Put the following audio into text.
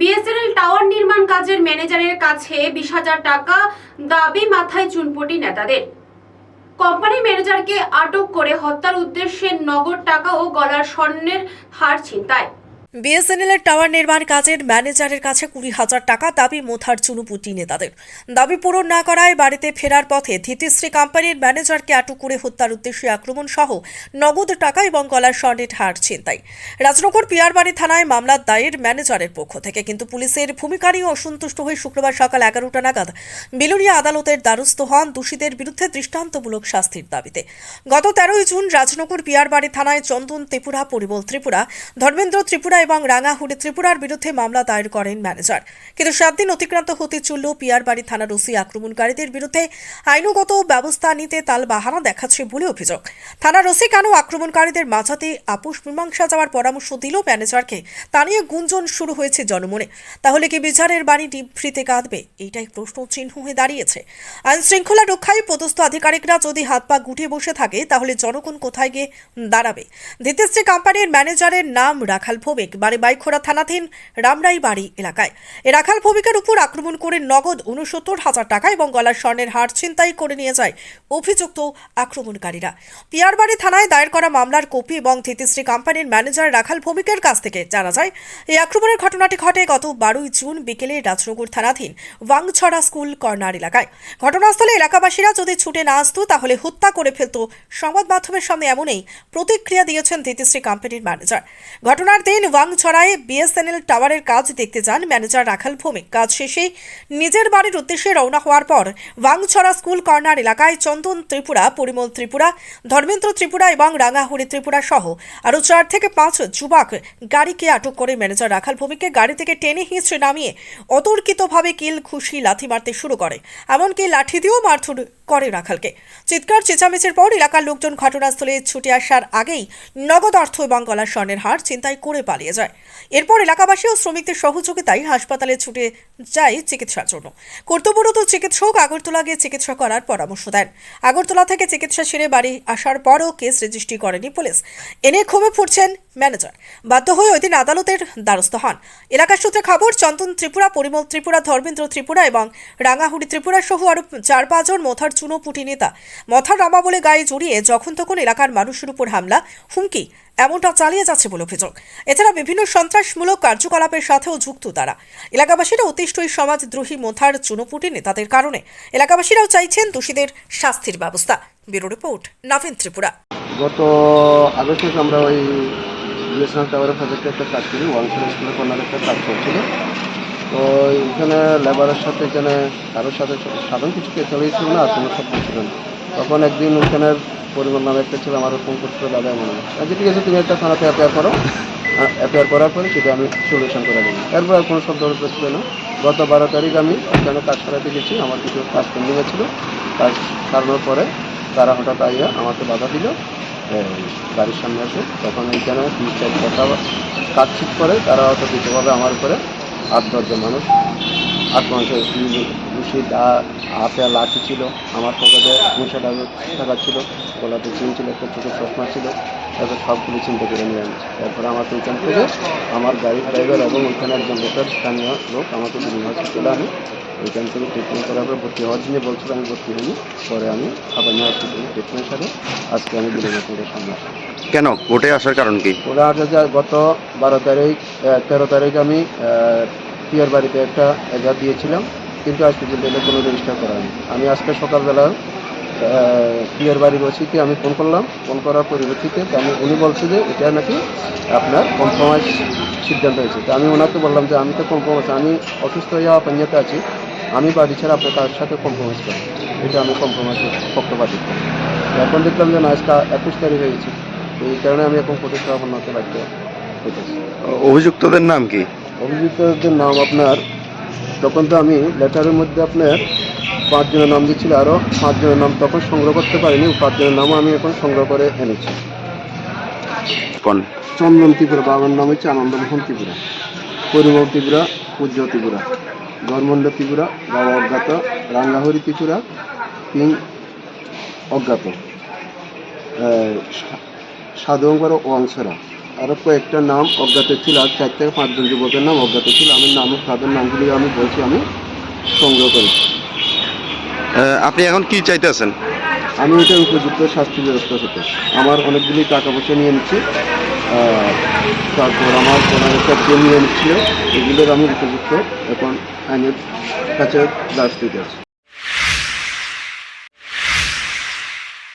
BSNL tower নির্মাণ কাজের ম্যানেজারের কাছে বিশ হাজার টাকা দাবি মাথায় চুনপটি নেতাদের। কোম্পানি ম্যানেজারকে আটক করে হত্যার উদ্দেশ্যে নগদ টাকা ও গলার স্বর্ণের হার ছিনতাই। বিএসএনএল এর টাওয়ার নির্মাণ কাজের ম্যানেজারের কাছে কুড়ি হাজার টাকা দাবি মোথার চুনুপুটি নেতাদের। দাবি পূরণ না করায় বাড়িতে ফেরার পথে ধৃতিশ্রী কোম্পানির ম্যানেজারকে আটক করে হত্যার উদ্দেশ্যে আক্রমণ সহ নগদ টাকা এবং গলার স্বর্ণের হার ছিনতাই। রাজনগর পিয়ারবাড়ি থানায় মামলার দায়ের ম্যানেজারের পক্ষ থেকে, কিন্তু পুলিশের ভূমিকা নিয়ে অসন্তুষ্ট হয়ে শুক্রবার সকাল এগারোটা নাগাদ বিলুরিয়া আদালতের দ্বারস্থ হন দোষীদের বিরুদ্ধে দৃষ্টান্তমূলক শাস্তির দাবিতে। গত তেরোই জুন রাজনগর পিয়ারবাড়ি থানায় চন্দন ত্রিপুরা, পরিমল ত্রিপুরা, ধর্মেন্দ্র ত্রিপুরা এবং রাঙাহুড়ি ত্রিপুরার বিরুদ্ধে মামলা দায়ের করেন ম্যানেজার। কিন্তু সাত দিন অতিক্রান্ত হতে চললেও পিয়ারবাড়ি থানার ওসি আক্রমণকারীদের বিরুদ্ধে আইনগত ব্যবস্থা নিতে তাল বাহানা দেখাচ্ছে বলে অভিযোগ। থানার ওসি কেন আক্রমণকারীদের মাঝাতে আপোষ মীমাংসা যাওয়ার পরামর্শ দিল ম্যানেজারকে, তা নিয়ে গুঞ্জন শুরু হয়েছে জনমনে। তাহলে কি বিচারের বাণী ডিপফ্রিতে কাঁদবে? এইটাই প্রশ্ন চিহ্ন হয়ে দাঁড়িয়েছে। আইন শৃঙ্খলা রক্ষায় পদস্থ আধিকারিকরা যদি হাত পা গুটিয়ে বসে থাকে, তাহলে জনগণ কোথায় গিয়ে দাঁড়াবে? দিতেশ্রী কোম্পানির ম্যানেজারের নাম রাখাল ভৌমিক। বাড়ি বাইখোড়া থানাধীন রামরাই বাড়ি এলাকায়। এ রাখাল ভৌমিকের উপর আক্রমণ করে নগদ উনসত্তর হাজার টাকা এবং গলার স্বর্ণের হার ছিনতাই করে নিয়ে যায় অভিযুক্ত আক্রমণকারীরা। পিয়ারবাড়ি থানায় দায়ের করা মামলার কপি এবং ধৃতিশ্রী কোম্পানির ম্যানেজার রাখাল ভৌমিকের কাছ থেকে জানা যায়, এই আক্রমণের ঘটনাটি ঘটে গত বারোই জুন বিকেলে রাজনগর থানাধীন ওয়াংছড়া স্কুল কর্নার এলাকায়। ঘটনাস্থলে এলাকাবাসীরা যদি ছুটে না আসতো, তাহলে হত্যা করে ফেলত। সংবাদ মাধ্যমের সামনে এমনই প্রতিক্রিয়া দিয়েছেন ধৃতিশ্রী কোম্পানির ম্যানেজার। ঘটনার দিন ওয়াংছড়ায় বিএসএনএল টাওয়ারের কাজ দেখতে যান ম্যানেজার রাখাল ভৌমিক। কাজ শেষে নিজের বাড়ির উদ্দেশ্যে রওনা হওয়ার পর ওয়াংছড়া স্কুল কর্নার এলাকায় চন্দন ত্রিপুরা, পরিমল ত্রিপুরা, ধর্মেন্দ্র ত্রিপুরা এবং রাঙাহুড়ি ত্রিপুরা সহ আরও চার থেকে পাঁচ যুবক গাড়িকে আটক করে ম্যানেজার রাখাল ভৌমিককে গাড়ি থেকে টেনে হিঁচড়ে নামিয়ে অতর্কিতভাবে কিল, খুশি, লাথি মারতে শুরু করে। এমনকি লাঠি দিয়েও মারধর করে রাখালকে। চিৎকার, চেঁচামেচির পর এলাকার লোকজন ঘটনাস্থলে ছুটে আসার আগেই নগদ অর্থ এবং গলার স্বর্ণের হার চিন্তায় করে পালিয়ে যায়। এরপর এলাকাবাসী ও শ্রমিকদের সহযোগিতায় হাসপাতালে ছুটে যায় চিকিৎসার জন্য। কর্তব্যরত চিকিৎসক আগরতলা গিয়ে চিকিৎসা করার পরামর্শ দেন। আগরতলা থেকে চিকিৎসা সেরে বাড়ি আসার পরও কেস রেজিস্ট্রি করেনি পুলিশ। এনে ক্ষোভে ফুটছেন ম্যানেজার। বাধ্য হয়ে ওই দিন আদালতের দ্বারস্থ হন। এলাকার সূত্রে খবর, চন্দন ত্রিপুরা, পরিমল ত্রিপুরা, ধর্মেন্দ্র ত্রিপুরা এবং রাঙাহুড়ি ত্রিপুরা সহ আরও চার পাঁচজন মথার চুনোপুটি নেতা। মথার রামা বলে গায়ে জড়িয়ে যখন তখন এলাকার মানুষের উপর হামলা, হুমকি এমনটা চালিয়ে যাচ্ছে বলে অভিযোগ। এছাড়া বিভিন্ন সন্ত্রাসমূলক কার্যকলাপের সাথেও যুক্ত তারা। এলাকাবাসীরা অতিষ্ঠ সমাজদ্রোহী মোথার চুনোপুটি নেতাদের কারণে। এলাকাবাসীরাও চাইছেন দোষীদের শাস্তির ব্যবস্থা। Bureau report Nabin Tripura. গত আগস্ট আমরা ওই বিএসএনএল টাওয়ারের প্রজেক্টে একটা কাজ করি ওয়াংশন স্কুলের কর্নার একটা কাজ করছিল। তো এখানে লেবারের সাথে এখানে কারোর সাথে সাধারণ কিছু কেস হয়েছিল না, আর কোনো সব ছিল না। তখন একদিন ওখানের পরিবার নামে একটা ছিল, আমার ফোন করছিল দাদা মনে হয় আচ্ছা ঠিক আছে, তুমি একটা থানাতে অ্যাপেয়ার করো। অ্যাপেয়ার করার পরে সেটা আমি সলিউশন করে দেবো। তারপর আর কোনো শব্দ ছিল না। গত বারো তারিখ আমি ওখানে কাজ করাতে গেছি, আমার কিছু কাজ পেন্ডিং ছিল। কাজ সারানোর পরে তারা হঠাৎ আইয়া আমাকে বাধা দিল গাড়ির সামনে আসে। তখন এইখানে তিন চার কথা কাজ ঠিক করে, তারা হয়তো কিছুভাবে আমার উপরে আট দশজন মানুষ আক্রমণ করে দূষিত হাতে লাঠি ছিল। আমার পকেটে দুশো টাকা ছিল। গলাতে চিন ছিল একটা চোখের চশমা ছিল। তারপর সবগুলো চিন্তা করে নিয়ে আনছে তারপরে আমাকে ওইখান থেকে আমার গাড়ির ড্রাইভার এবং ওইখানে একজন লোকের স্থানীয় লোক আমাকে দিল্লি হসপিটালে আনে ওইখান থেকে ট্রিটমেন্ট করার পর ভর্তি হওয়ার জন্য বলছিল আমি ভর্তি হইনি। পরে আমি হাবানি হসপিটালে ট্রিটমেন্ট সারে আজকে আমি দিল্লি সামনে আসি কেন? কোর্টে আসার কারণ কি? ওরা আগে যা গত বারো তারিখ তেরো তারিখ আমি পিয়ার বাড়িতে একটা এজার দিয়েছিলাম। কিন্তু আজ পর্যন্ত এটা কোনো রেজিস্টার করা হয়নি। আমি আজকে সকালবেলা পিয়ার বাড়ির ওসিকে আমি ফোন করলাম। ফোন করার পরিপ্রেক্ষিতে তো আমি উনি বলছে যে এটা নাকি আপনার কম্প্রোমাইজ সিদ্ধান্ত হয়েছে। তো আমি ওনাকে বললাম যে আমি তো কম্প্রোমাইজ আমি অসুস্থ হয়ে পাঞ্জাতে আছি। আমি বাড়ি ছাড়া আপনার তার সাথে কম্প্রোমাইজ করি এটা আমি কম্প্রোমাইজ পক্ষপাতি। এখন দেখলাম যে না আজকে একুশ তারিখ হয়ে গেছে। তো এই কারণে আমি এখন সমাপন হতে বাধ্য হইতেছি। অভিযুক্তদের নাম কি? অভিযুক্তদের নাম আপনার তখন তো আমি লেটারের মধ্যে আপনার পাঁচজনের নাম দিচ্ছিল আরও পাঁচজনের নাম তখন সংগ্রহ করতে পারিনি পাঁচজনের নামও আমি এখন সংগ্রহ করে এনেছি। চন্দন ত্রিপুরা বাবার নাম হচ্ছে আনন্দমোহন ত্রিপুরা পরিমল ত্রিপুরা পূজ্য ত্রিপুরা ধর্মণ্ড ত্রিপুরা বাবা অজ্ঞাত রাঙ্গাহরি ত্রিপুরা কিং অজ্ঞাত আহ, সা- সাধুঙ্কর ও অংশরা। আরও কয়েকটা নাম অজ্ঞাত ছিল। আর চার থেকে পাঁচজন যুবকের নাম অজ্ঞাত ছিল। আমি নাম তাদের নামগুলি আমি বলছি আমি সংগ্রহ করেছি আহ, আপনি এখন কি চাইতেছেন আমি এটা উপযুক্ত শাস্তি ব্যবস্থা হতে আমার অনেকগুলি টাকা পয়সা নিয়ে নিচ্ছি তারপর আমার একটা পেন নিয়ে নিচ্ছিল এগুলোর আমি উপযুক্ত এখন আইনের কাছে দাস দিতে আছি।